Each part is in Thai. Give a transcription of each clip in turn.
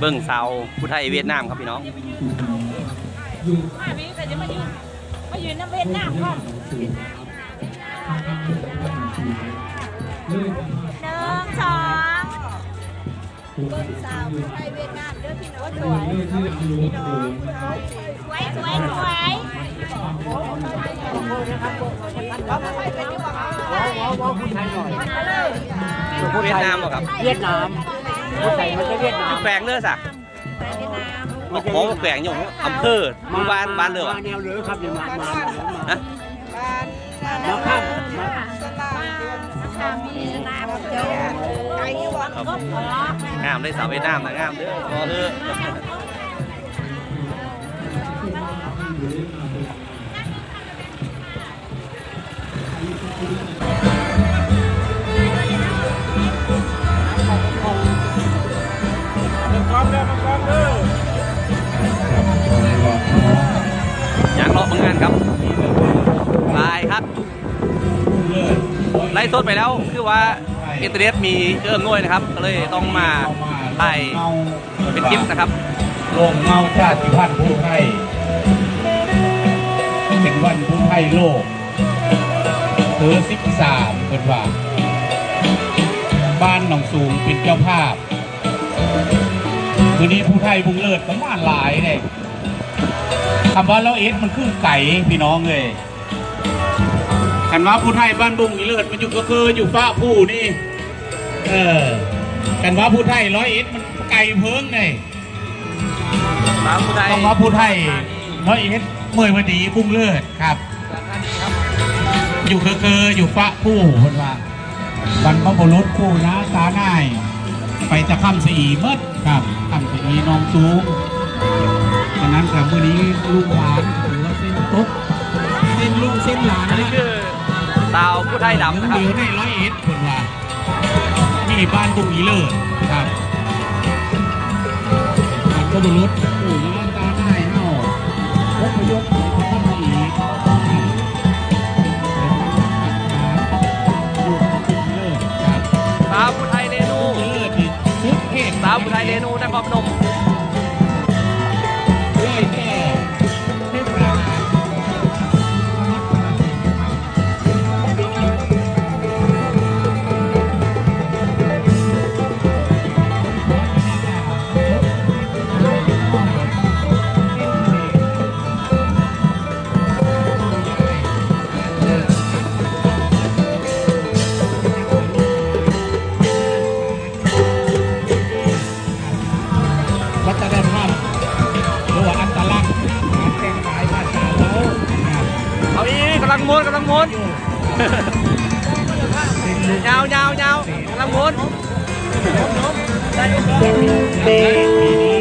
เบิ้งสาวผู้ไทยเวียดนามครับพี่น้องมาพี่แต่จะมายืนมายืนน้ำเวียดนามก่อนหนึ่งสองเบิ้งสาวไทยเวียดนามเด้อพี่น้องสวยพี่น้องสวยสวยสวยมาเลยเวียดนามเหรอครับ เวียดนาม ผู้ใส่มันจะเวียดนามแฝงเลือดสะไปเวียดนามบอกหมอแฝงอยู่อำเภอหมู่บ้านบ้านเรือมาแนวเหลือครับเนี่ยมามามาฮะมาข้ามมาชามีนามเจ้าไก่วันก็พองามได้สาวเวียดนามนะงามเด้อพอเถอะอนครับลายครับ ไล่สดไปแล้วคือว่าอินเทอร์เน็ตมีเครื่องน้วยนะครับ ก็เลยต้องมาถ่ายเป็นคลิปนะครับโลงเงาชาติพันธุ์ผู้ไทยเป็นวันผู้ไทยโลกเธอสิบสามเป็นว่า บ้านหนองสูงเป็นเจ้าภาพวันนี้ผู้ไทยบุงเลิศประมาณหลายเลย คำว่าเราเอสมันคือไก่พี่น้องเลยคันว่าผู้ไทยบ้านบุงอีเลิศมันอยู่ก็คืออยู่ป้าผู้นี่ เออกันว่าผู้ไทยร้อยเอ็ดมันไก่เพิงเลยสาวผู้ไทยต้องว่าผู้ไทยร้อยเอ็ดเมื่อวันดีบุ้งเลิศครับ อยู่เคอเคออยู่ฟ้าผู้คนว่าวันพระบุรุษผู้นะตาง่าย ไปจะข้ามสีเมื่ครับข้ามสีน้องซูง ฉะนั้นครับวันนี้ลูกหลานถือว่าเส้นตุ๊กเส้นลูกเส้นหลานอันนี้นะคือสาวผู้ไทยดำนะครับเดียวได้ร้อยเอ็ดคนว่านี่บ้านบุ้งอีเลิศครับมันก็บุรุษโอ้ยมันตาได้เนาะพบประยกำลังม้วนกำลังม้วนยาวยาวยาวกำลังม้วน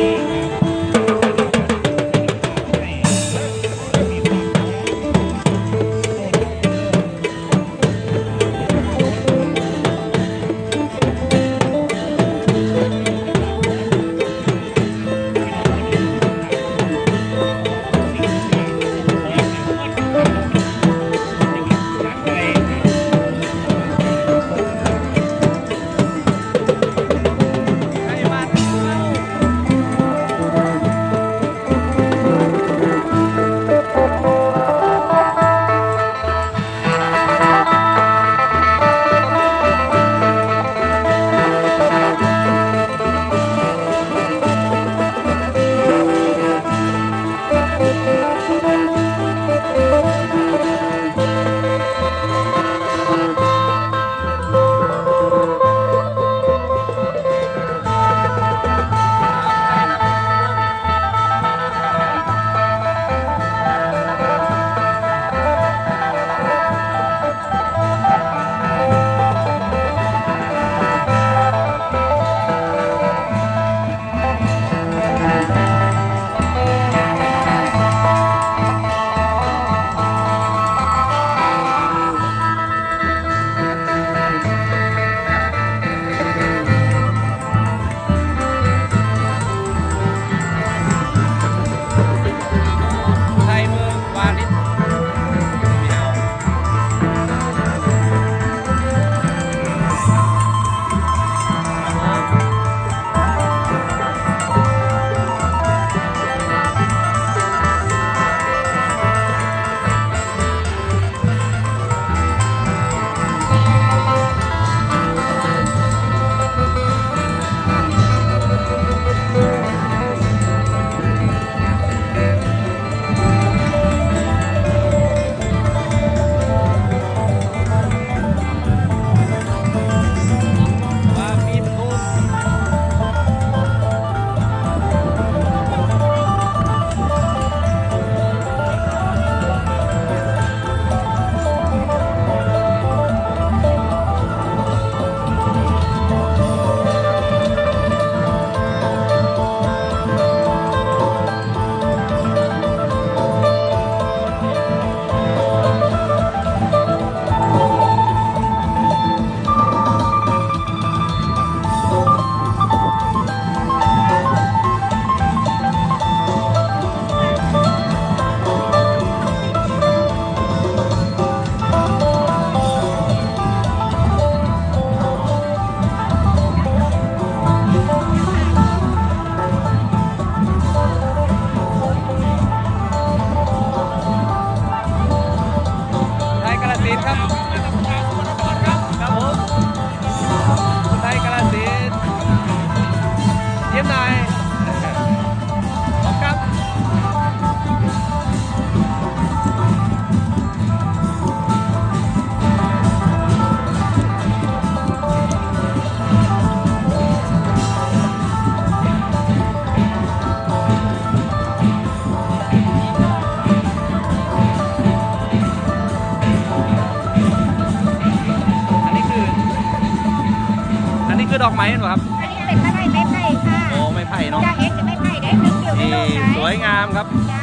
ด็กปีนี้ดอกไม้เหรอครับอันนี้เป็นไม้ไม้ไผ่ค่ะโอ้ไม่ไผ่เนาะจ้าเอ็ดจะไม่ไผ่ได้หนึ่งเดียวไม่นี่โดนไหนสวยงามครับจ้า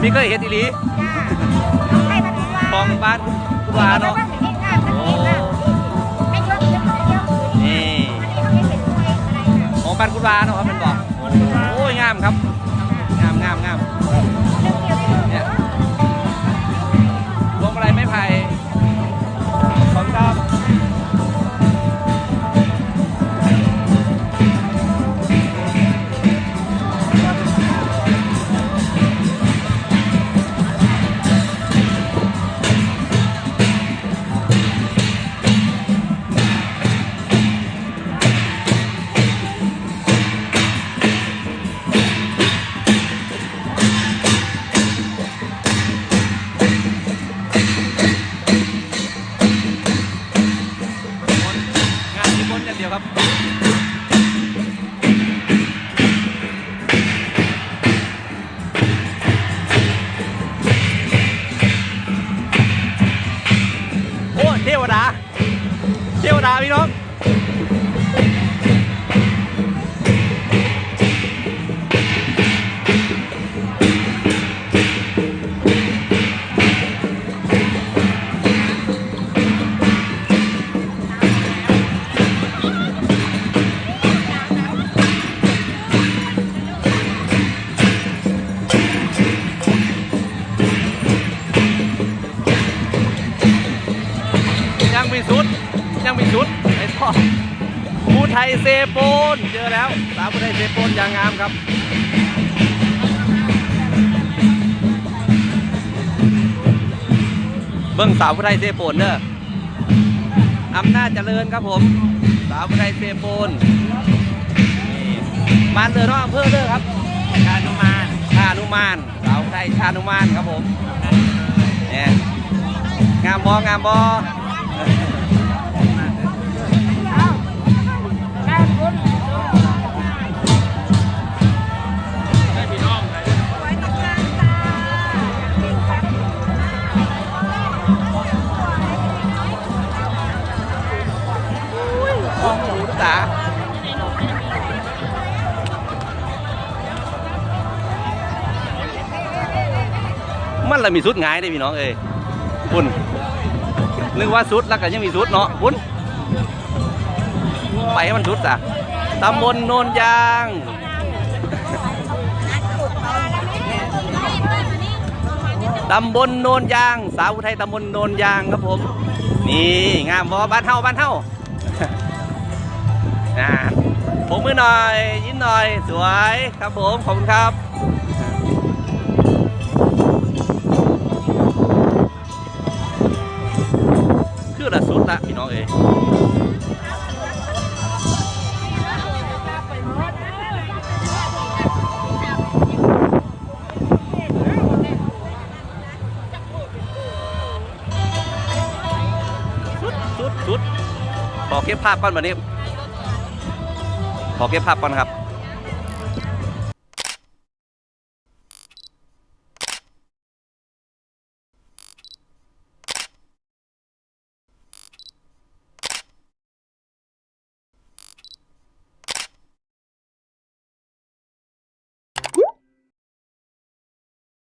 พี่เคยเห็นอีหลีจ้าน้องไผ่มาดีว่าฟองบ้านกุลาเนาะโอ้ไม่ยกยกเดียวนี่อันนี้เขาไม่เป็นถ้วยอะไรค่ะของบ้านกุลาเนาะครับเป็นบอกโอ้ยงามครับงามงามงามหนึ่งเดียวไม่โดนเนี่ยเนาะพวงมาลัยไม้ไผ่ของครั วดา เทวดาพี่น้อง ยเซโปนเจอแล้วสาวภูไทยเซโปนอย่างงามครับเบิ้งสาวภูไทยเซโปนเด้ออำนาจเจริญครับผม สาวภูไทยเซโปนนี่บ้านเรือน้องอำเภอเด้อครับ ชานุมาน ชานุมาน สาวภูไทยชานุมานครับผมเนี่ยงามบองามบอามันละมีสุดง่ายได้พี่น้องเอ้ยคุณนึกว่าสุดแล้วก็ยังมีสุดเนาะคุณไปให้มันสุดจ้ะตำบลโนนยางตำบลโนนยาง สาวอุทัยตำบลโนนยางครับผม นี่งามบอบ้านเฮาบ้านเฮา อ่าผมมือหน่อยยิ้มหน่อยสวยครับผมขอบคุณครับคือละสุดละพี่น้องเอยสุดสุดสุดขอเก็บภาพก่อนวันนี้ ขอเก็บภาพก่อนครับ